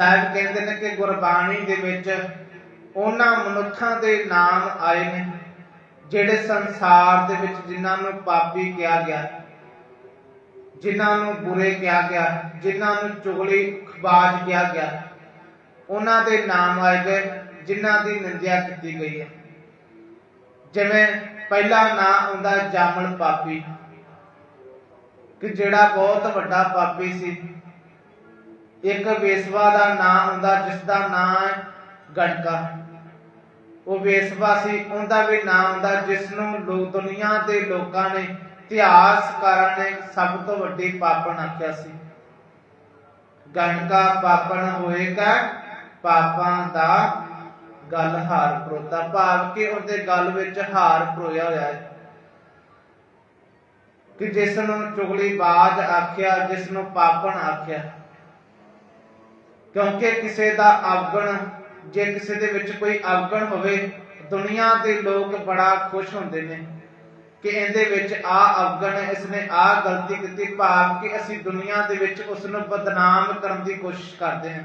ਸਾਹਿਬ ਕਹਿੰਦੇ ਨੇ ਕਿ ਗੁਰਬਾਣੀ ਦੇ ਵਿੱਚ ਉਹਨਾਂ ਮਨੁੱਖਾਂ ਦੇ ਨਾਮ ਆਏ ਨੇ, ਜਿਹੜੇ ਸੰਸਾਰ ਦੇ ਵਿੱਚ ਜਿਨ੍ਹਾਂ ਨੂੰ ਪਾਪੀ ਕਿਹਾ ਗਿਆ, ਜਿਨ੍ਹਾਂ ਨੂੰ ਬੁਰੇ ਕਿਹਾ ਗਿਆ, ਜਿਨ੍ਹਾਂ ਨੂੰ ਚੁਗਲੀ, ਖਬਾਜ ਕਿਹਾ ਗਿਆ, ਉਹਨਾਂ ਦੇ ਨਾਮ ਆਏ ਗਏ ਜਿਨ੍ਹਾਂ ਦੀ ਨਿੰਦਿਆ ਕੀਤੀ ਗਈ ਹੈ। ਜਿਵੇਂ ਪਹਿਲਾ ਨਾਂ ਆਉਂਦਾ ਜਾਮਲ ਪਾਪੀ, ਕਿ ਜਿਹੜਾ ਬਹੁਤ ਵੱਡਾ ਪਾਪੀ ਸੀ ਇੱਕ ਵੇਸਵਾ ਦਾ ਨਾਂ ਆਉਂਦਾ ਜਿਸ ਦਾ ਨਾਂ ਹੈ ਉਹ ਵੇਸਵਾ ਸੀ, ਉਹਦਾ ਵੀ ਨਾਂ ਆਉਂਦਾ ਜਿਸ ਨੂੰ ਲੋਕ ਦੁਨੀਆ ਦੇ ਲੋਕਾਂ ਨੇ ਇਤਿਹਾਸਕਾਰਾਂ ਨੇ ਸਭ ਤੋਂ ਵੱਡੀ ਪਾਪਣ ਆਖਿਆ ਸੀ। ਗਣਕਾ ਪਾਪਣ ਹੋਏਗਾ ਪਾਪਾਂ ਦਾ ਗਲ ਹਾਰ ਪਰੋਤਾ। ਭਾਵ ਕਿ ਉਹਦੇ ਗੱਲ ਵਿੱਚ ਹਾਰ ਪਰੋਇਆ ਹੋਇਆ ਹੈ। ਕਿ ਜਿਸ ਨੂੰ ਚੁਗਲੀ ਬਾਜ ਆਖਿਆ ਜਿਸ ਨੂੰ ਪਾਪਣ ਆਖਿਆ। ਕਿਉਂਕਿ ਕਿਸੇ ਦਾ ਅਵਗਣ ਜੇ ਕਿਸੇ ਦੇ ਵਿੱਚ ਕੋਈ ਅਵਗਣ ਹੋਵੇ, ਦੁਨੀਆ ਦੇ ਲੋਕ ਬੜਾ ਖੁਸ਼ ਹੁੰਦੇ ਨੇ ਕਿ ਇਹਦੇ ਵਿੱਚ ਆ ਅਵਗਣ ਹੈ ਇਸਨੇ ਆ ਗਲਤੀ ਕੀਤੀ ਭਾਵ ਕਿ ਅਸੀਂ ਦੁਨੀਆ ਦੇ ਵਿੱਚ ਉਸ ਨੂੰ ਬਦਨਾਮ ਕਰਨ ਦੀ ਕੋਸ਼ਿਸ਼ ਕਰਦੇ ਹਾਂ।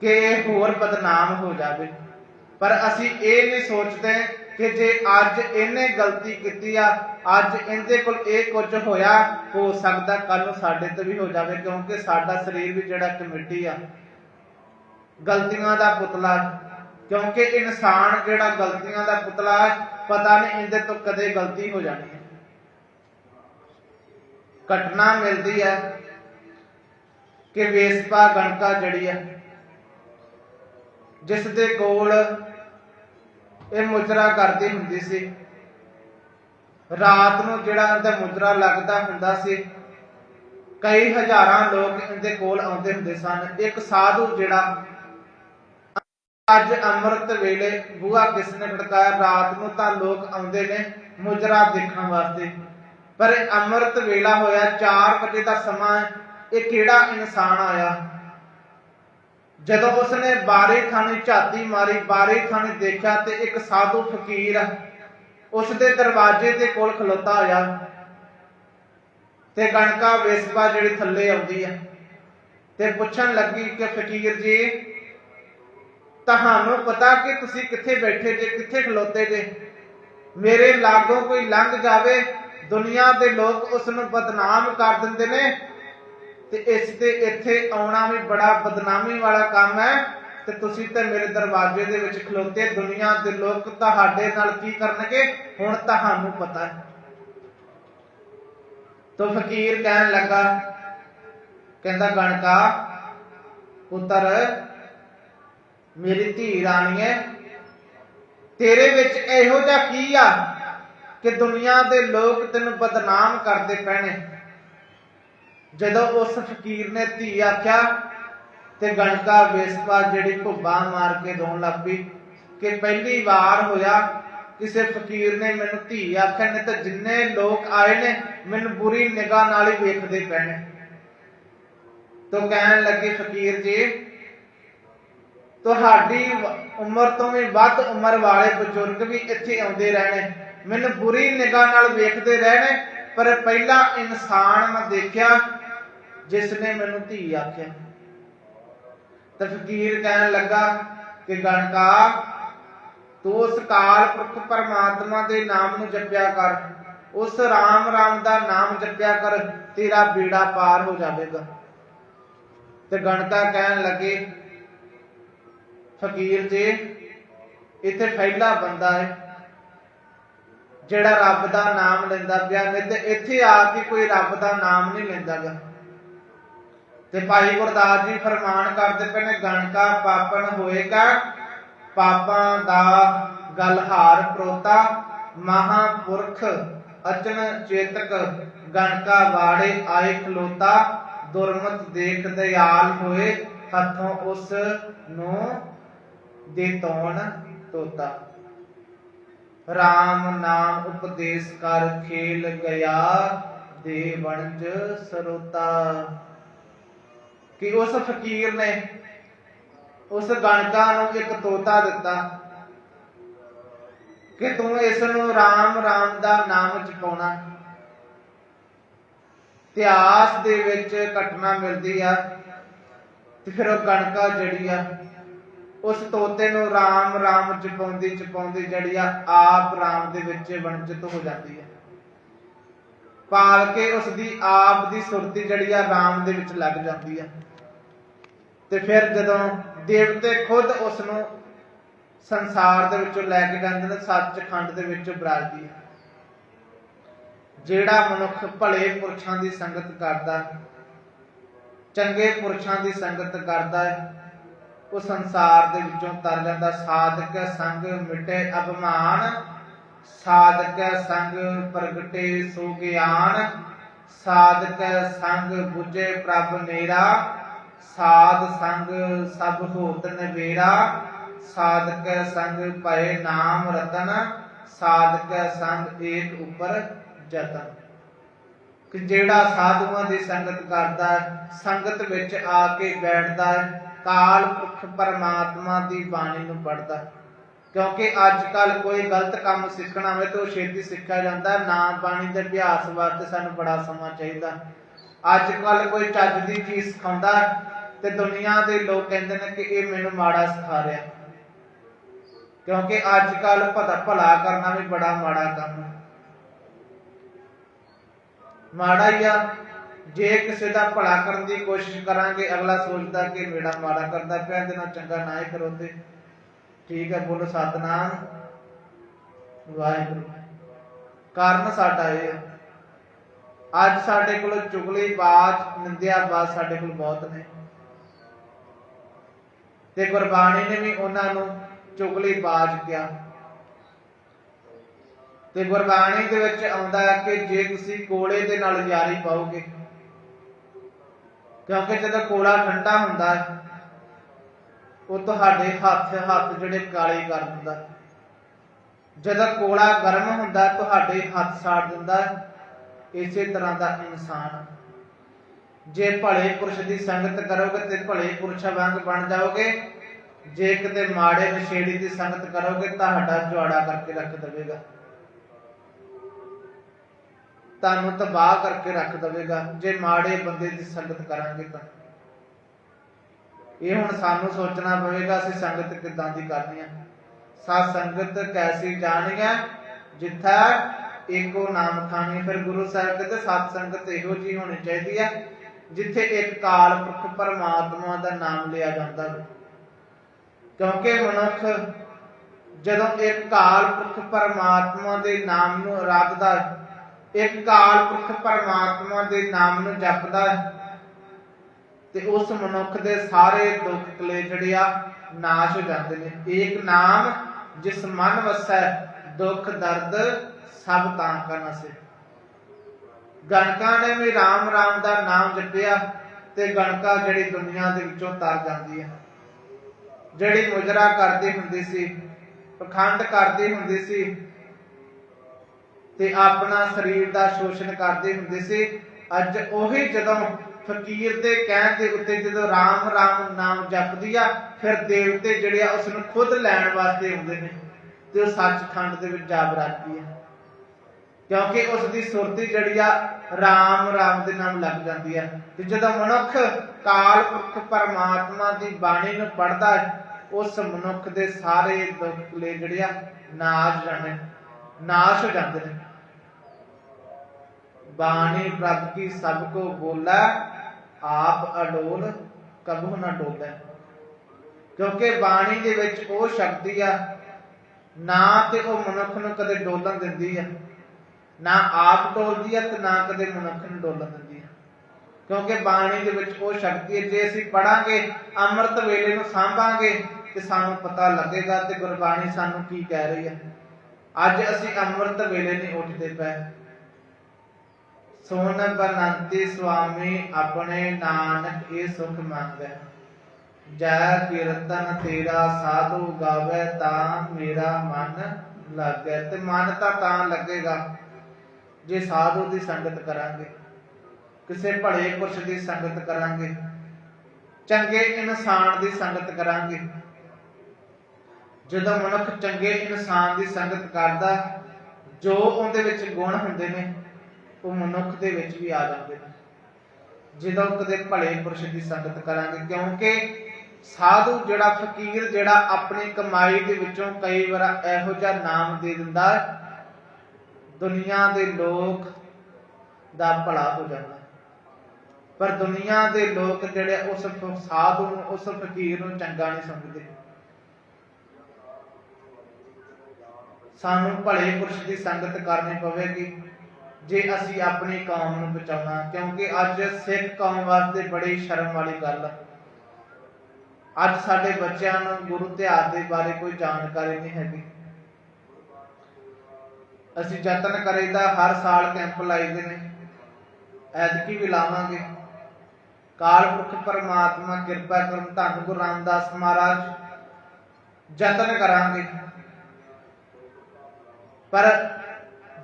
ਕਿ ਇਹ ਹੋਰ ਬਦਨਾਮ ਹੋ ਜਾਵੇ। ਪਰ ਅਸੀਂ ਇਹ ਨਹੀਂ ਸੋਚਦੇ ਕਿ ਜੇ ਅੱਜ ਇਹਨੇ ਗਲਤੀ ਕੀਤੀ ਆ, ਅੱਜ ਇਹਦੇ ਕੋਲ ਇਹ ਕੁਝ ਹੋਇਆ, ਹੋ ਸਕਦਾ ਕੱਲ ਨੂੰ ਸਾਡੇ ਤੇ ਵੀ ਹੋ ਜਾਵੇ, ਕਿਉਂਕਿ ਸਾਡਾ ਸਰੀਰ ਵੀ ਜਿਹੜਾ ਇੱਕ ਆ, ਗਲਤੀਆਂ ਦਾ ਪੁਤਲਾ ਕਿਉਂਕਿ ਇਨਸਾਨ ਜਿਹੜਾ ਗਲਤੀਆਂ ਦਾ ਪੁਤਲਾ ਹੈ, ਪਤਾ ਨਹੀਂ ਇਹਦੇ ਤੋਂ ਕਦੇ ਗਲਤੀ ਹੋ ਜਾਣੀ ਹੈ। ਘਟਨਾ ਮਿਲਦੀ ਹੈ ਕਿ ਵੇਸਪਾ ਗਣਕਾ ਜੜੀ ਹੈ ਜਿਸ ਦੇ ਕੋਲ ਇਹ ਮੁਜਰਾ ਕਰਦੀ ਹੁੰਦੀ ਸੀ। ਰਾਤ ਨੂੰ ਜਿਹੜਾ ਇਹਦਾ ਮੁਜਰਾ ਲੱਗਦਾ ਹੁੰਦਾ ਸੀ, ਕਈ ਹਜ਼ਾਰਾਂ ਲੋਕ ਇਹਦੇ ਕੋਲ ਆਉਂਦੇ ਹੁੰਦੇ ਸਨ। ਇੱਕ ਸਾਧੂ ਜਿਹੜਾ ਅੱਜ ਅੰਮ੍ਰਿਤ ਵੇਲੇ ਬੂਹਾ ਕਿਸ ਨੇ ਖੜਕਾਇਆ ਰਾਤ ਨੂੰ ਤਾਂ ਲੋਕ ਆਉਂਦੇ ਨੇ ਮੁਜਰਾ ਦੇਖਣ ਵਾਸਤੇ। ਪਰ ਅੰਮ੍ਰਿਤ ਵੇਲਾ ਹੋਇਆ 4 ਵਜੇ ਦਾ ਸਮਾਂ ਇਹ ਕਿਹੜਾ ਇਨਸਾਨ ਆਇਆ? ਜਦੋਂ ਉਸਨੇ ਬਾਰੀ ਖਾਨੀ ਝਾਤੀ ਮਾਰੀ, ਬਾਰੀ ਖਾਨੀ ਦੇਖਿਆ ਤੇ ਇੱਕ ਸਾਧੂ ਫਕੀਰ ਉਸ ਦੇ ਦਰਵਾਜ਼ੇ ਦੇ ਕੋਲ ਖਲੋਤਾ ਹੋਇਆ ਤੇ ਗਣਕਾ ਵੇਸਪਾ ਜਿਹੜੀ ਥੱਲੇ ਆਉਂਦੀ ਹੈ ਤੇ ਪੁੱਛਣ ਲੱਗੀ ਕਿ ਫਕੀਰ ਜੀ, ਤੁਹਾਨੂੰ ਪਤਾ ਕਿ ਤੁਸੀਂ ਕਿੱਥੇ ਬੈਠੇ ਜੇ, ਕਿੱਥੇ ਖਲੋਤੇ ਜੇ? ਮੇਰੇ ਲਾਗੋਂ ਕੋਈ ਲੰਘ ਜਾਵੇ, ਦੁਨੀਆ ਦੇ ਲੋਕ ਉਸ ਨੂੰ ਬਦਨਾਮ ਕਰ ਦਿੰਦੇ ਨੇ। ਤੇ ਇਸ ਤੇ ਇੱਥੇ ਆਉਣਾ ਵੀ ਬੜਾ ਬਦਨਾਮੀ ਵਾਲਾ ਕੰਮ ਹੈ ਤੇ ਤੁਸੀਂ ਤੇ ਮੇਰੇ ਦਰਵਾਜ਼ੇ ਦੇ ਵਿੱਚ ਖਲੋਤੇ ਦੁਨੀਆ ਦੇ ਲੋਕ ਤੁਹਾਡੇ ਨਾਲ ਕੀ ਕਰਨਗੇ, ਹੁਣ ਤੁਹਾਨੂੰ ਪਤਾ ਹੈ। ਤੋ ਫਕੀਰ ਕਹਿਣ ਲੱਗਾ, ਕਹਿੰਦਾ, ਗਣਕਾ, ਪੁੱਤਰ, ਮੇਰੀ ਧੀ ਰਾਣੀ ਹੈ, ਤੇਰੇ ਵਿੱਚ ਇਹੋ ਜਿਹਾ ਕੀ ਆ ਕਿ ਦੁਨੀਆ ਦੇ ਲੋਕ ਤੈਨੂੰ ਬਦਨਾਮ ਕਰਦੇ ਪੈਣੇ? ਜਦੋਂ ਉਸ ਫਕੀਰ ਨੇ ਧੀ ਆਖਿਆ ਤੇ ਗਣਕਾ ਵੇਸਪਾ ਜਿਹੜੀ ਭੁੱਬਾ ਮਾਰ ਕੇ ਰੋਣ ਲੱਗ ਪਈ ਕਿ ਪਹਿਲੀ ਵਾਰ ਹੋਇਆ ਕਿਸੇ ਫਕੀਰ ਨੇ ਮੈਨੂੰ ਧੀ ਆਖਿਆ ਨੇ ਤਾਂ ਜਿੰਨੇ ਲੋਕ ਆਏ ਨੇ, ਮੈਨੂੰ ਬੁਰੀ ਨਿਗਾਹ ਨਾਲ ਹੀ ਵੇਖਦੇ ਪੈਣੇ। ਤੋ ਕਹਿਣ ਲੱਗੇ ਫਕੀਰ ਜੀ, ਤੁਹਾਡੀ ਉਮਰ ਤੋਂ ਵੀ ਵੱਧ ਉਮਰ ਵਾਲੇ ਬਜ਼ੁਰਗ ਵੀ ਇੱਥੇ ਆਉਂਦੇ ਰਹਿਣੇ। ਮੈਨੂੰ ਬੁਰੀ ਨਿਗਾਹ ਨਾਲ ਵੇਖਦੇ ਰਹਿਣੇ, ਪਰ ਪਹਿਲਾ ਇਨਸਾਨ ਮੈਂ ਦੇਖਿਆ ਜਿਸ ਨੇ ਮੈਨੂੰ ਧੀ ਆਖਿਆ। ਤਾਂ ਫਕੀਰ ਕਹਿਣ ਲੱਗਾ ਕਿ ਗਣਕਾ, ਤੂੰ ਉਸ ਕਾਲ ਪੁਰਖ ਪਰਮਾਤਮਾ ਦੇ ਨਾਮ ਨੂੰ ਜਪਿਆ ਕਰ। ਉਸ ਰਾਮ ਰਾਮ ਦਾ ਨਾਮ ਜਪਿਆ ਕਰ, ਤੇਰਾ ਬੀੜਾ ਪਾਰ ਹੋ ਜਾਵੇਗਾ। ਤੇ ਗਣਕਾ ਕਹਿਣ ਲੱਗੇ, ਫਕੀਰ ਜੀ, ਇੱਥੇ ਫੈਲਾ ਬੰਦਾ ਹੈ, ਜਿਹੜਾ ਰੱਬ ਦਾ ਨਾਮ ਲੈਂਦਾ ਪਿਆ, ਨਹੀਂ ਤੇ ਇੱਥੇ ਆ ਕੇ ਕੋਈ ਰੱਬ ਦਾ ਨਾਮ ਨਹੀਂ ਲੈਂਦਾਗਾ ਤੇ ਭਾਈ ਗੁਰਦਾਸ ਜੀ ਫਰਮਾਨ ਕਰਦੇ ਪਏ ਨੇ, ਗਣਕਾ ਪਾਪਨ ਹੋਏਗਾ, ਪਾਪਾਂ ਦਾ ਗਲਹਾਰ ਪ੍ਰੋਤਾ, ਮਹਾਪੁਰਖ ਅਚਨ ਚੇਤਕ ਗਣਕਾ ਵਾੜੇ ਆਏ ਖਲੋਤਾ, ਦੁਰਮਤ ਦੇਖ ਦਿਆਲ ਹੋਏ, ਹੱਥੋਂ ਉਸ ਨੂੰ ਦੇ ਤੋਤਾ। RAM ਨਾਮ ਉਪਦੇਸ਼ ਕਰ ਖੇਲ ਗਿਆ, ਦੇ ਵਣਜ ਸਰੋਤਾ। ਕਿ ਉਸ ਫਕੀਰ ਨੇ ਉਸ ਗਣਕਾ ਨੂੰ ਇੱਕ ਤੋਤਾ ਦਿੱਤਾ ਕਿ ਤੂੰ ਇਸ ਨੂੰ RAM RAM ਦਾ ਨਾਮ ਚਪਾਉਣਾ ਇਤਿਹਾਸ ਦੇ ਵਿੱਚ ਘਟਨਾ ਮਿਲਦੀ ਆ ਤੇ ਫਿਰ ਉਹ ਕਣਕਾ ਜਿਹੜੀ ਆ, ਉਸ ਤੋਤੇ ਨੂੰ ਰਾਮ ਰਾਮ ਜਪਾਉਂਦੀ ਜਪਾਉਂਦੀ ਜਿਹੜੀ ਆ, ਆਪ ਰਾਮ ਦੇ ਵਿੱਚ ਵਣਜਿਤ ਹੋ ਜਾਂਦੀ ਆ। ਪਾਲ ਕੇ ਉਸ ਦੀ ਆਪ ਦੀ ਸੁਰਤੀ ਜਿਹੜੀ ਆ ਰਾਮ ਦੇ ਵਿੱਚ ਲੱਗ ਜਾਂਦੀ ਆ। ਤੇ ਫਿਰ ਜਦੋਂ ਦੇਵਤੇ ਖੁਦ ਉਸ ਨੂੰ ਸੰਸਾਰ ਦੇ ਵਿੱਚੋਂ ਲੈ ਕੇ ਜਾਂਦੇ ਨੇ, ਸੱਚਖੰਡ ਦੇ ਵਿੱਚ ਬਰਾਜਦੀ ਹੈ ਜਿਹੜਾ ਮਨੁੱਖ ਭਲੇ ਪੁਰਸ਼ਾਂ ਦੀ ਸੰਗਤ ਕਰਦਾ, ਚੰਗੇ ਪੁਰਸ਼ਾਂ ਦੀ ਸੰਗਤ ਕਰਦਾ ਹੈ ਉਹ ਸੰਸਾਰ ਦੇ ਵਿੱਚੋਂ ਤਰ ਜਾਂਦਾ। ਸਾਧਕ, ਸੰਗ, ਮਿਟੇ, ਅਭਮਾਨ ਸਾਧਕ ਸੰਗ ਪ੍ਰਗਟੇ ਸੋ ਗਿਆਨ, ਸਾਧਕ ਸੰਗ 부ਜੇ ਪ੍ਰਭ ਨੇਰਾ ਸਾਧ ਸੰਗ ਸਭ ਹੋਤ ਨਵੇਰਾ ਸਾਧਕ ਸੰਗ ਭਏ ਨਾਮ ਰਤਨ, ਸਾਧਕ ਸੰਗ ਏਕ ਉਪਰ ਜਤਨ। ਕਿ ਜਿਹੜਾ ਸਾਧੂਆਂ ਦੀ ਸੰਗਤ ਕਰਦਾ ਸੰਗਤ ਵਿੱਚ ਆ ਕੇ ਬੈਠਦਾ ਕਾਲ ਪੁਰਖ ਪਰਮਾਤਮਾ ਦੀ ਬਾਣੀ ਨੂੰ ਪੜਦਾ ਕਿਉਂਕਿ ਅੱਜ ਕੱਲ ਕੋਈ ਗਲਤ ਕੰਮ ਸਿੱਖਣਾ ਹੋਵੇ ਤਾਂ ਉਹ ਛੇਤੀ ਸਿੱਖਿਆ ਜਾਂਦਾ। ਨਾ ਬਾਣੀ ਦੇ ਅਭਿਆਸ ਵਾਸਤੇ ਸਾਨੂੰ ਬੜਾ ਸਮਾਂ ਚਾਹੀਦਾ। ਅੱਜ ਕੱਲ ਕੋਈ ਚੱਜ ਦੀ ਚੀਜ਼ ਸਿਖਾਉਂਦਾ ਤੇ ਦੁਨੀਆ ਦੇ ਲੋਕ ਕਹਿੰਦੇ ਨੇ ਕਿ ਇਹ ਮੈਨੂੰ ਮਾੜਾ ਸਿਖਾ ਰਿਹਾ। ਕਿਉਂਕਿ ਅੱਜ ਕੱਲ ਭਲਾ ਭਲਾ ਕਰਨਾ ਵੀ ਬੜਾ ਮਾੜਾ ਕੰਮ ਹੈ। ਮਾੜਾ ਹੀ ਆ। ਜੇ ਕਿਸੇ ਦਾ ਭਲਾ ਕਰਨ ਦੀ ਕੋਸ਼ਿਸ਼ ਕਰਾਂਗੇ, ਅਗਲਾ ਸੋਚਦਾ ਕਿ ਮੇਰਾ ਮਾੜਾ ਕਰਦਾ ਪਿਆ, ਇਹਦੇ ਨਾਲ ਚੰਗਾ ਨਾ ਹੀ ਕਰੋਤੇ। ਠੀਕ ਹੈ, ਬੋਲੋ ਸਤਨਾਮ। ਵਾਹਿਗੁਰੂ। ਕਾਰਨ ਸਾਡਾ ਇਹ ਅੱਜ ਸਾਡੇ ਕੋਲ ਚੁਗਲੀ ਬਾਤ ਸਾਡੇ ਕੋਲ ਬਹੁਤ ਨੇ। ਤੇ ਗੁਰਬਾਣੀ ਨੇ ਵੀ ਉਹਨਾਂ ਨੂੰ ਚੁਗਲੀ ਬਾਜ ਕਿਹਾ। ਤੇ ਗੁਰਬਾਣੀ ਦੇ ਵਿੱਚ ਆਉਂਦਾ ਹੈ ਕਿ ਜੇ ਤੁਸੀਂ ਕੋਲੇ ਦੇ ਨਾਲ ਯਾਰੀ ਪਾਓਗੇ, ਕਿਉਂਕਿ ਜਦੋਂ ਕੋਲਾ ਠੰਡਾ ਹੁੰਦਾ ਹੈ ਉਹ ਤੁਹਾਡੇ ਹੱਥ ਹੱਥ ਜਿਹੜੇ ਕਾਲੇ ਕਰ ਦਿੰਦਾ ਜਦੋਂ ਕੋਲਾ ਗਰਮ ਹੁੰਦਾ, ਤੁਹਾਡੇ ਹੱਥ ਸਾੜ ਦਿੰਦਾ ਇਸੇ ਤਰ੍ਹਾਂ ਦਾ ਇਨਸਾਨ। ਜੇ ਭਲੇ ਪੁਰਸ਼ ਦੀ ਸੰਗਤ ਕਰੋਗੇ ਤੇ ਭਲੇ ਪੁਰਸ਼ ਵਾਂਗ ਬਣ ਜਾਓਗੇ। ਜੇ ਕਿਤੇ ਮਾੜੇ ਨਸ਼ੇੜੀ ਦੀ ਸੰਗਤ ਕਰੋਗੇ, ਤੁਹਾਡਾ ਜਵਾੜਾ ਕਰਕੇ ਰੱਖ ਦੇਵੇਗਾ। ਤੁਹਾਨੂੰ ਤਬਾਹ ਕਰਕੇ ਰੱਖ ਦੇਵੇਗਾ। ਜੇ ਮਾੜੇ ਬੰਦੇ ਦੀ ਸੰਗਤ ਕਰਾਂਗੇ ਤਾਂ। ਇਹ ਹੁਣ ਸਾਨੂੰ ਸੋਚਣਾ ਪਵੇਗਾ ਅਸੀਂ ਸੰਗਤ ਕਿੱਦਾਂ ਦੀ ਕਰਨੀ ਹੈ ਸਤ ਸੰਗਤ ਕੈਸੀ ਜਾਣੀਐ ਜਿੱਥਾ ਏਕੋ ਨਾਮ ਖਾਣੀ ਫਿਰ ਗੁਰੂ ਸਾਹਿਬ ਕਹਿੰਦੇ ਸਤ ਸੰਗਤ ਇਹੋ ਜੀ ਹੋਣੀ ਚਾਹੀਦੀ ਹੈ ਜਿੱਥੇ ਇੱਕ ਕਾਲ ਪੁਰਖ ਪਰਮਾਤਮਾ ਦਾ ਨਾਮ ਲਿਆ ਜਾਂਦਾ ਹੈ ਕਿਉਂਕਿ ਮਨੁੱਖ ਜਦੋਂ ਇੱਕ ਕਾਲ ਪੁਰਖ ਪਰਮਾਤਮਾ ਦੇ ਨਾਮ ਨੂੰ ਆਰਾਧਦਾ ਹੈ, ਇੱਕ ਕਾਲ ਪੁਰਖ ਪਰਮਾਤਮਾ ਦੇ ਨਾਮ ਨੂੰ ਜਪਦਾ ਹੈ ਤੇ ਉਸ ਮਨੁੱਖ ਦੇ ਸਾਰੇ ਦੁੱਖ ਕਲੇ ਜਿਹੜੇ ਆ, ਨਾਸ਼ ਹੋ ਜਾਂਦੇ ਨੇ। ਏਕ ਨਾਮ ਜਿਸ ਮਨ ਵਸੈ, ਦੁੱਖ, ਦਰਦ ਸਭ ਤਾਂ ਕਰਨਾ ਸੇ ਗਣਕਾਂ ਨੇ ਵੀ RAM RAM ਦਾ ਨਾਮ ਜਪਿਆ ਤੇ ਗਣਕਾ ਜਿਹੜੀ ਦੁਨੀਆ ਦੇ ਵਿੱਚੋਂ ਤਰ ਜਾਂਦੀ ਹੈ ਜਿਹੜੀ ਮੁਜਰਾ ਕਰਦੀ ਹੁੰਦੀ ਸੀ, ਪਖੰਡ ਕਰਦੀ ਹੁੰਦੀ ਸੀ ਤੇ ਆਪਣਾ ਸਰੀਰ ਦਾ ਸ਼ੋਸ਼ਣ ਕਰਦੇ ਹੁੰਦੇ ਸੀ, ਅੱਜ ਉਹੀ ਜਦੋਂ ਫਕੀਰ ਦੇ ਕਹਿਣ ਦੇ ਉੱਤੇ ਜਦੋਂ ਰਾਮ ਰਾਮ ਨਾਮ ਜਪਦੀ ਆ, ਫਿਰ ਦੇਵਤੇ ਜਿਹੜੇ ਆ ਉਸ ਨੂੰ ਖੁਦ ਲੈਣ ਵਾਸਤੇ ਆਉਂਦੇ ਨੇ ਤੇ ਉਹ ਸੱਚਖੰਡ ਦੇ ਵਿੱਚ ਜਾ ਬਰਾਤੀ ਆ। ਕਿਉਂਕਿ ਉਸ ਦੀ ਸੁਰਤੀ ਜਿਹੜੀ ਆ, ਰਾਮ ਰਾਮ ਦੇ ਨਾਮ ਲੱਗ ਜਾਂਦੀ ਆ। ਤੇ ਜਦੋਂ ਮਨੁੱਖ ਕਾਲ ਪੁਰਖ ਪਰਮਾਤਮਾ ਦੀ ਬਾਣੀ ਨੂੰ ਪੜਦਾ ਉਸ ਮਨੁੱਖ ਦੇ ਸਾਰੇ ਦੁੱਖ ਲੈ ਜਿਹੜੇ ਆ, ਨਾਸ਼ ਜਾਣੇ ਨਾਸ਼ ਹੋ ਜਾਂਦੇ ਨੇ। ਬਾਣੀ ਪ੍ਰਭ ਕੀ ਸਭ ਕੋ ਬੋਲਾ ਆਪ ਅਡੋਲ ਕਬੂ ਨਾ ਡੋਲੇ। ਕਿਉਂਕਿ ਬਾਣੀ ਦੇ ਵਿੱਚ ਉਹ ਸ਼ਕਤੀ ਆ, ਨਾ ਤੇ ਉਹ ਮਨੁੱਖ ਨੂੰ ਕਦੇ ਡੋਲਣ ਦਿੰਦੀ ਆ। ਨਾ ਆਪ ਡੋਲਦੀ ਆ ਤੇ ਨਾ ਕਦੇ ਮਨੁੱਖ ਨੂੰ ਡੋਲਣ ਦਿੰਦੀ ਆ। ਕਿਉਂਕਿ ਬਾਣੀ ਦੇ ਵਿੱਚ ਉਹ ਸ਼ਕਤੀ ਹੈ ਜੇ ਅਸੀਂ ਪੜਾਂਗੇ ਅੰਮ੍ਰਿਤ ਵੇਲੇ ਨੂੰ ਸਾਂਭਾਂਗੇ ਤੇ ਸਾਨੂੰ ਪਤਾ ਲੱਗੇਗਾ ਤੇ ਗੁਰਬਾਣੀ ਸਾਨੂੰ ਕੀ ਕਹਿ ਰਹੀ ਹੈ ਅੱਜ ਅਸੀਂ ਅੰਮ੍ਰਿਤ ਵੇਲੇ ਨਹੀਂ ਉੱਠਦੇ ਪਏ। ਸੋਨ ਬਨੰਤੀ ਸੁਆਮੀ, ਆਪਣੇ ਨਾਨਕ ਇਹ ਸੁਖ ਮੰਗੈ। ਜੈ ਕੀਰਤਨ ਤੇਰਾ ਸਾਧੂ ਗਾਵੇ, ਤਾਂ ਮੇਰਾ ਮਨ ਲੱਗੈ। ਤੇ ਮਨ ਤਾਂ ਤਾਂ ਲੱਗੇਗਾ, ਜੇ ਸਾਧੂ ਦੀ ਸੰਗਤ ਕਰਾਂਗੇ। ਕਿਸੇ ਭਲੇ ਪੁਰਸ਼ ਦੀ ਸੰਗਤ ਕਰਾਂਗੇ। ਚੰਗੇ ਇਨਸਾਨ ਦੀ ਸੰਗਤ ਕਰਾਂਗੇ। ਜਦੋਂ ਮਨੁੱਖ ਚੰਗੇ ਇਨਸਾਨ ਦੀ ਸੰਗਤ ਕਰਦਾ, ਜੋ ਉਹਦੇ ਵਿੱਚ ਗੁਣ ਹੁੰਦੇ ਨੇ ਉਹ ਮਨੁੱਖ ਦੇ ਵਿੱਚ ਵੀ ਆ ਜਾਂਦੇ ਨੇ। ਜਦੋਂ ਕਦੇ ਭਲੇ ਪੁਰਸ਼ ਦੀ ਸੰਗਤ ਕਰਾਂਗੇ, ਕਿਉਂਕਿ ਸਾਧੂ ਜਿਹੜਾ ਫਕੀਰ, ਜਿਹੜਾ ਆਪਣੀ ਕਮਾਈ ਦੇ ਵਿੱਚੋਂ ਕਈ ਵਾਰ ਇਹੋ ਜਿਹਾ ਨਾਮ ਦੇ ਦਿੰਦਾ ਦੁਨੀਆ ਦੇ ਲੋਕ ਦਾ ਭਲਾ ਹੋ ਜਾਂਦਾ। ਪਰ ਦੁਨੀਆ ਦੇ ਲੋਕ ਜਿਹੜੇ ਉਸ ਸਾਧੂ ਨੂੰ, ਉਸ ਫਕੀਰ ਨੂੰ ਚੰਗਾ ਨਹੀਂ ਸਮਝਦੇ। ਸਾਨੂੰ ਭਲੇ ਪੁਰਸ਼ ਦੀ ਸੰਗਤ ਕਰਨੀ ਪਵੇਗੀ। ਜੇ ਅਸੀਂ ਆਪਣੀ ਕੌਮ ਨੂੰ ਬਚਾਉਣਾ, ਕਿਉਂਕਿ ਅੱਜ ਸਿੱਖ ਕੌਮ ਵਾਸਤੇ ਬੜੀ ਸ਼ਰਮ ਵਾਲੀ ਗੱਲ ਹੈ ਅੱਜ ਸਾਡੇ ਬੱਚਿਆਂ ਨੂੰ ਗੁਰੂ ਇਤਿਹਾਸ ਦੇ ਬਾਰੇ ਕੋਈ ਜਾਣਕਾਰੀ ਨਹੀਂ ਹੈਗੀ। ਅਸੀਂ ਯਤਨ ਕਰੀਦਾ ਹਰ ਸਾਲ ਕੈਂਪ ਲਾਈਦੇ ਨੇ। ਐਤਕੀ ਵੀ ਲਾਵਾਂਗੇ। ਕਾਲ ਪੁਰਖ ਪਰਮਾਤਮਾ ਕਿਰਪਾ ਕਰਨ, ਧੰਨ ਗੁਰੂ ਰਾਮਦਾਸ ਮਹਾਰਾਜ, ਯਤਨ ਕਰਾਂਗੇ। ਪਰ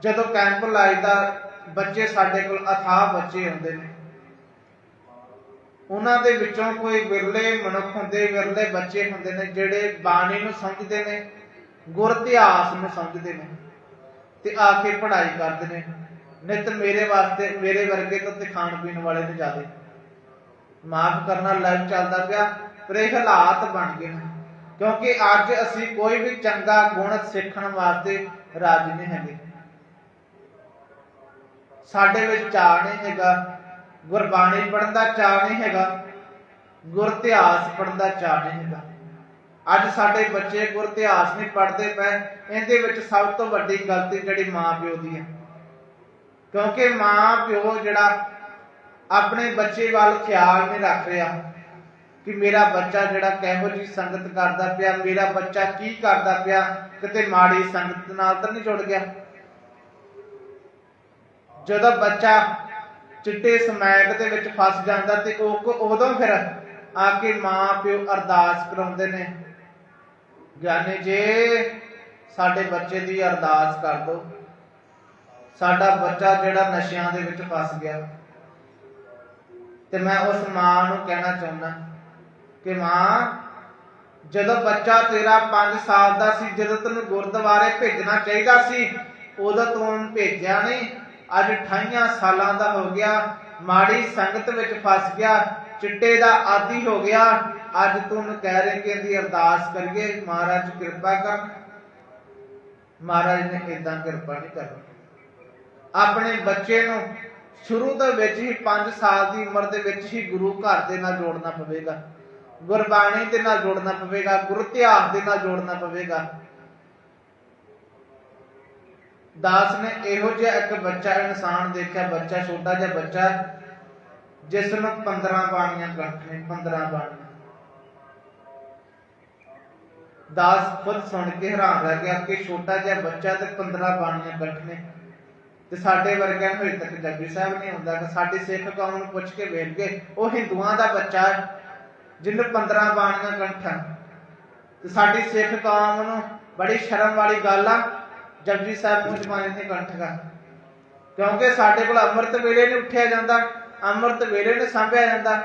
ਜਦੋਂ ਕੈਂਪ ਲਾਈਦਾ, ਬੱਚੇ ਸਾਡੇ ਕੋਲ ਅਥਾਹ ਬੱਚੇ ਹੁੰਦੇ ਨੇ। ਉਹਨਾਂ ਦੇ ਵਿੱਚੋਂ ਕੋਈ ਵਿਰਲੇ ਮਨੁੱਖ ਹੁੰਦੇ, ਵਿਰਲੇ ਬੱਚੇ ਹੁੰਦੇ ਨੇ, ਜਿਹੜੇ ਬਾਣੀ ਨੂੰ ਸਮਝਦੇ ਨੇ, ਗੁਰ ਇਤਿਹਾਸ ਨੂੰ ਸਮਝਦੇ ਨੇ ਤੇ ਆ ਕੇ ਪੜ੍ਹਾਈ ਕਰਦੇ ਨੇ। ਨਿਤ ਮੇਰੇ ਵਾਸਤੇ, ਮੇਰੇ ਵਰਗੇ ਤੋਂ ਤੇ ਖਾਣ ਪੀਣ ਵਾਲੇ ਨੇ ਜ਼ਿਆਦੇ। ਮਾਫ ਕਰਨਾ ਲਾਈਵ ਚੱਲਦਾ ਪਿਆ, ਪਰ ਇਹ ਹਾਲਾਤ ਬਣ ਗਏ ਨੇ। ਕਿਉਂਕਿ ਅੱਜ ਅਸੀਂ ਕੋਈ ਵੀ ਚੰਗਾ ਗੁਣ ਸਿੱਖਣ ਵਾਸਤੇ ਰਾਜੀ ਨਹੀਂ ਹੈਗੇ। ਸਾਡੇ ਵਿੱਚ ਚਾਅ ਨਹੀਂ ਹੈਗਾ। ਗੁਰਬਾਣੀ ਪੜਨ ਦਾ ਚਾਅ ਨਹੀਂ ਹੈਗਾ। ਗੁਰ ਪੜਨ ਦਾ ਚਾਅ ਨਹੀਂ ਹੈਗਾ। ਅੱਜ ਸਾਡੇ ਬੱਚੇ ਗੁਰ ਨਹੀਂ ਪੜਦੇ ਪਏ। ਇਹਦੇ ਵਿੱਚ ਸਭ ਤੋਂ ਵੱਡੀ ਗਲਤੀ ਜਿਹੜੀ ਮਾਂ ਪਿਓ ਦੀ ਹੈ। ਕਿਉਂਕਿ ਮਾਂ ਪਿਓ ਜਿਹੜਾ ਆਪਣੇ ਬੱਚੇ ਵੱਲ ਖਿਆਲ ਨਹੀਂ ਰੱਖ ਰਿਹਾ ਕਿ ਮੇਰਾ ਬੱਚਾ ਜਿਹੜਾ ਕਿਹੋ ਜੀ ਸੰਗਤ ਕਰਦਾ ਪਿਆ, ਮੇਰਾ ਬੱਚਾ ਕੀ ਕਰਦਾ ਪਿਆ, ਕਿਤੇ ਮਾੜੀ ਸੰਗਤ ਨਾਲ ਤਾਂ ਨਹੀਂ ਜੁੜ ਗਿਆ। ਜਦੋਂ ਬੱਚਾ ਚਿੱਟੇ ਸਮੈਕ ਦੇ ਵਿੱਚ ਫਸ ਜਾਂਦਾ ਤੇ ਉਹ ਉਦੋਂ ਫਿਰ ਆ ਕੇ ਮਾਂ ਪਿਓ ਅਰਦਾਸ ਕਰਾਉਂਦੇ ਨੇ, ਗਿਆਨੀ ਜੀ, ਸਾਡੇ ਬੱਚੇ ਦੀ ਅਰਦਾਸ ਕਰ ਦਿਓ। ਸਾਡਾ ਬੱਚਾ ਜਿਹੜਾ ਨਸ਼ਿਆਂ ਦੇ ਵਿੱਚ ਫਸ ਗਿਆ। ਤੇ ਮੈਂ ਉਸ ਮਾਂ ਨੂੰ ਕਹਿਣਾ ਚਾਹੁੰਦਾ ਕਿ ਮਾਂ, ਜਦੋਂ ਬੱਚਾ ਤੇਰਾ 5 ਸਾਲ ਦਾ ਸੀ, ਜਦੋਂ ਤੈਨੂੰ ਗੁਰਦੁਆਰੇ ਭੇਜਣਾ ਚਾਹੀਦਾ ਸੀ, ਉਦੋਂ ਤੂੰ ਭੇਜਿਆ ਨਹੀਂ। ਅੱਜ 28 ਸਾਲਾਂ ਦਾ ਹੋ ਗਿਆ, ਮਾੜੀ ਸੰਗਤ ਵਿੱਚ ਫਸ ਗਿਆ, ਚਿੱਟੇ ਦਾ ਆਦੀ ਹੋ ਗਿਆ। ਅੱਜ ਤੂੰ ਕਹਿ ਰਹੀ ਕਿ ਇਹਦੀ ਅਰਦਾਸ ਕਰੀਏ, ਮਹਾਰਾਜ ਕਿਰਪਾ ਕਰ। ਮਹਾਰਾਜ ਨੇ ਇਦਾਂ ਕਿਰਪਾ ਨਹੀਂ ਕਰਨੀ। ਆਪਣੇ ਬੱਚੇ ਨੂੰ ਸ਼ੁਰੂ ਤੋਂ ਵਿੱਚ ਹੀ 5 ਸਾਲ ਦੀ ਉਮਰ ਦੇ ਵਿੱਚ ਹੀ ਗੁਰੂ ਘਰ ਦੇ ਨਾਲ ਜੋੜਨਾ ਪਵੇਗਾ। ਗੁਰਬਾਣੀ ਦੇ ਨਾਲ ਜੋੜਨਾ ਪਵੇਗਾ, ਗੁਰੂ ਇਤਿਹਾਸ ਦੇ ਨਾਲ ਜੋੜਨਾ ਪਵੇਗਾ। ਦਾਸ ਨੇ ਇਹੋ ਜਿਹਾ ਇੱਕ ਬੱਚਾ ਇਨਸਾਨ ਦੇਖਿਆ, ਬੱਚਾ ਛੋਟਾ ਜਿਹਾ ਬੱਚਾ, ਜਿਸ ਨੂੰ 15 ਬਾਣੀਆਂ ਕੰਠ ਨੇ 15 ਬਾਣੀਆਂ। ਦਾਸ ਖੁਦ ਸੁਣ ਕੇ ਹੈਰਾਨ ਰਹਿ ਗਿਆ ਕਿ ਛੋਟਾ ਜਿਹਾ ਬੱਚਾ ਤੇ 15 ਬਾਣੀਆਂ ਕੰਠ ਨੇ। ਤੇ ਸਾਡੇ ਵਰਗਿਆਂ ਨੂੰ ਹਜੇ ਤੱਕ ਜਪਜੀ ਸਾਹਿਬ ਨਹੀਂ ਹੁੰਦਾ ਕਿ ਸਾਡੀ ਸਿੱਖ ਕੌਮ ਨੂੰ ਪੁੱਛ ਕੇ ਵੇਖ ਗਏ ਉਹ ਹਿੰਦੂਆਂ ਦਾ ਬੱਚਾ ਜਿਹਨੂੰ 15 ਬਾਣੀਆਂ ਕੰਠਾਂ ਤੇ ਸਾਡੀ ਸਿੱਖ ਕੌਮ ਨੂੰ ਬੜੀ ਸ਼ਰਮ ਵਾਲੀ ਗੱਲ ਆ ਜਪਜੀ ਸਾਹਿਬ ਨੂੰ ਜਮਾਨੇ ਦੇ ਕੰਠ ਦਾ ਕਿਉਂਕਿ ਸਾਡੇ ਕੋਲ ਅੰਮ੍ਰਿਤ ਵੇਲੇ ਨਹੀਂ ਉੱਠਿਆ ਜਾਂਦਾ, ਅੰਮ੍ਰਿਤ ਵੇਲੇ ਨੇ ਸੰਭਿਆ ਜਾਂਦਾ।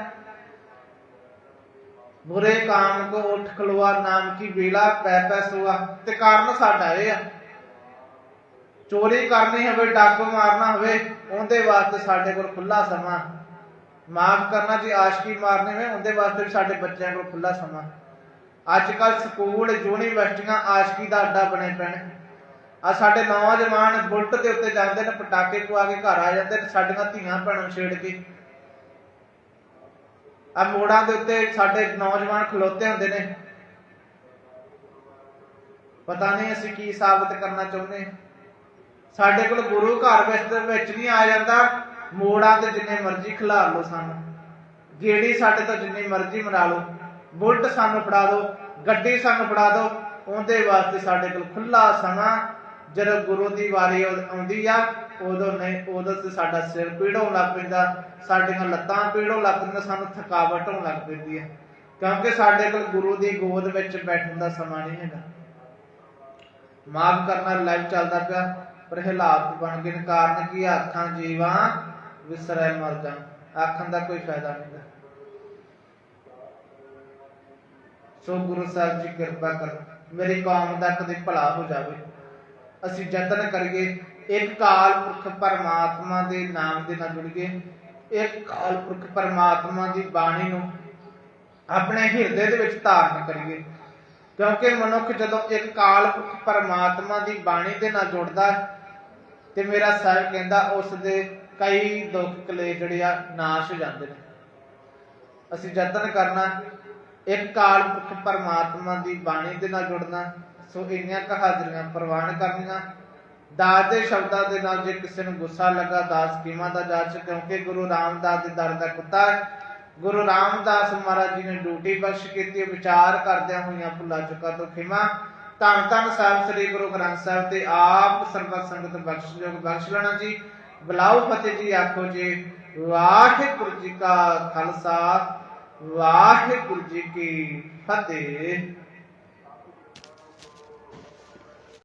ਬੁਰੇ ਕਾਮ ਕੋ ਉਠ ਖਲਵਾ ਨਾਮ ਕੀ ਵੇਲਾ ਪੈ ਪੈ ਸੁਆ। ਤੇ ਕਾਰਨ ਸਾਡਾ ਇਹ ਆ। ਚੋਰੀ ਕਰਨੀ ਹੋਵੇ ਡਾਕੂ ਮਾਰਨਾ ਹੋਵੇ, ਉਹਦੇ ਵਾਸਤੇ ਸਾਡੇ ਕੋਲ ਖੁੱਲਾ ਸਮਾਂ। ਮਾਫ ਕਰਨਾ ਜੀ, ਆਸ਼ਕੀ ਮਾਰਨੀ ਹੋਵੇ, ਉਹਦੇ ਵਾਸਤੇ ਵੀ ਸਾਡੇ ਬੱਚਿਆਂ ਕੋਲ ਖੁੱਲਾ ਸਮਾਂ। ਅੱਜ ਕੱਲ ਸਕੂਲ, ਯੂਨੀਵਰਸਿਟੀਆਂ ਆਸ਼ਕੀ ਦਾ ਅੱਡਾ ਬਣੇ ਪਏ ਆ ਸਾਡੇ ਨੌਜਵਾਨ ਬੁਲਟ ਦੇ ਉੱਤੇ ਜਾਂਦੇ ਨੇ, ਪਟਾਕੇ ਪਵਾ ਕੇ ਘਰ ਆ ਜਾਂਦੇ ਨੇ, ਸਾਡੀਆਂ ਧੀਆਂ ਭੈਣਾਂ ਛੇੜ ਕੇ। ਆ ਮੋੜਾਂ ਦੇ ਉੱਤੇ ਸਾਡੇ ਨੌਜਵਾਨ ਖਲੋਤੇ ਹੁੰਦੇ ਨੇ। ਪਤਾ ਨਹੀਂ ਅਸੀਂ ਕੀ ਸਾਬਤ ਕਰਨਾ ਚਾਹੁੰਦੇ। ਸਾਡੇ ਕੋਲ ਗੁਰੂ ਘਰ ਵਿੱਚ ਵਿੱਚ ਨਹੀਂ ਆ ਜਾਂਦਾ। ਮੋੜਾਂ ਤੇ ਜਿੰਨੇ ਮਰਜ਼ੀ ਖਿਲਾਰ ਲੋ ਸਾਨੂੰ। ਗੇੜੀ ਸਾਡੇ ਤੋਂ ਜਿੰਨੀ ਮਰਜ਼ੀ ਮਰਾ ਲੋ ਬੁਲਟ ਸਾਨੂੰ ਫੜਾ ਦਿਓ, ਗੱਡੀ ਸਾਨੂੰ ਫੜਾ ਦਿਓ, ਉਹਦੇ ਵਾਸਤੇ ਸਾਡੇ ਕੋਲ ਖੁੱਲਾ ਸਮਾਂ ਜਦੋਂ ਗੁਰੂ ਦੀ ਵਾਰੀ ਆਉਂਦੀ ਆ, ਉਦੋਂ ਨਹੀਂ, ਉਦੋਂ ਤੇ ਸਾਡਾ ਸਿਰ ਪੀੜੋਂ ਲੱਗ ਪੈਂਦਾ, ਸਾਡੀਆਂ ਲੱਤਾਂ ਪੀੜੋਂ ਲੱਗ ਪੈਂਦੀਆਂ, ਸਾਨੂੰ ਥਕਾਵਟ ਹੋਣ ਲੱਗ ਪੈਂਦੀ ਹੈ ਕਿਉਂਕਿ ਸਾਡੇ ਕੋਲ ਗੁਰੂ ਦੀ ਗੋਦ ਵਿੱਚ ਬੈਠਣ ਦਾ ਸਮਾਂ ਨਹੀਂ ਹੈਗਾ। ਮਾਫ ਕਰਨਾ ਲਾਈਵ ਚੱਲਦਾ ਪਿਆ, ਪਰ ਹਾਲਾਤ ਬਣ ਗਏ ਕਾਰਨ ਕੀ ਆ? ਜੀਵਾਂ, ਵਿਸਰੈ ਮਰ ਜਾ ਆਖਣ ਦਾ ਕੋਈ ਫਾਇਦਾ ਨਹੀਂ ਸੋ ਗੁਰੂ ਸਾਹਿਬ ਜੀ ਕਿਰਪਾ ਕਰ, ਮੇਰੀ ਕੌਮ ਦਾ ਕਦੇ ਭਲਾ ਹੋ ਜਾਵੇ। ਅਸੀਂ ਯਤਨ ਕਰੀਏ ਇੱਕ ਕਾਲ ਪੁਰਖ ਪਰਮਾਤਮਾ ਦੇ ਨਾਮ ਦੇ ਨਾਲ ਜੁੜੀਏ ਇੱਕ ਅਕਾਲ ਪੁਰਖ ਪਰਮਾਤਮਾ ਦੀ ਬਾਣੀ ਨੂੰ ਆਪਣੇ ਹਿਰਦੇ ਦੇ ਵਿੱਚ ਧਾਰਨ ਕਰੀਏ। ਕਿਉਂਕਿ ਮਨੁੱਖ ਜਦੋਂ ਇੱਕ ਕਾਲ ਪੁਰਖ ਪਰਮਾਤਮਾ ਦੀ ਬਾਣੀ ਦੇ ਨਾਲ ਜੁੜਦਾ ਹੈ, ਤੇ ਮੇਰਾ ਸਾਹਿਬ ਕਹਿੰਦਾ ਉਸ ਦੇ ਕਈ ਦੁੱਖ ਕਲੇ ਜਿਹੜੇ ਆ ਨਾਸ਼ ਹੋ ਜਾਂਦੇ ਨੇ। ਅਸੀਂ ਯਤਨ ਕਰਨਾ ਇੱਕ ਕਾਲ ਪੁਰਖ ਪਰਮਾਤਮਾ ਦੀ ਬਾਣੀ ਦੇ ਨਾਲ ਜੁੜਨਾ ਸੋ ਇੰਨੀਆਂ ਕੁ ਪ੍ਰਵਾਨ ਕਰਨੀਆਂ। ਦਾਸ ਦੇ ਸ਼ਬਦਾਂ ਦੇ ਨਾਲ ਜੇ ਕਿਸੇ ਨੂੰ ਗੁੱਸਾ ਲੱਗਾ, ਦਾਸ ਕੀਮਾ ਦਾ ਜਾਚ ਕਿਉਂਕਿ ਗੁਰੂ ਰਾਮਦਾਸ ਦੇ ਦਰ ਦਾ ਕੁੱਤਾ ਗੁਰੂ ਰਾਮਦਾਸ ਮਹਾਰਾਜ ਜੀ ਨੇ ਡਿਊਟੀ ਬਖਸ਼ ਕੀਤੀ, ਵਿਚਾਰ ਕਰਦਿਆਂ ਹੋਈਆਂ ਭੁੱਲਾ ਚੁੱਕਾ ਤੋਂ ਖਿਮਾ। ਧੰਨ ਧੰਨ ਸਾਹਿਬ ਸ੍ਰੀ ਗੁਰੂ ਗ੍ਰੰਥ ਸਾਹਿਬ ਤੇ ਆਪ ਸਰਬਤ ਸੰਗਤ ਬਖਸ਼ਯੋਗ ਬਖਸ਼ ਲੈਣਾ ਜੀ। ਬਲਾਉ ਫਤਿਹ ਜੀ, ਆਖੋ ਜੀ, ਵਾਹਿਗੁਰੂ ਜੀ ਕਾ ਖਾਲਸਾ, ਵਾਹਿਗੁਰੂ ਜੀ ਕੀ ਫਤਿਹ।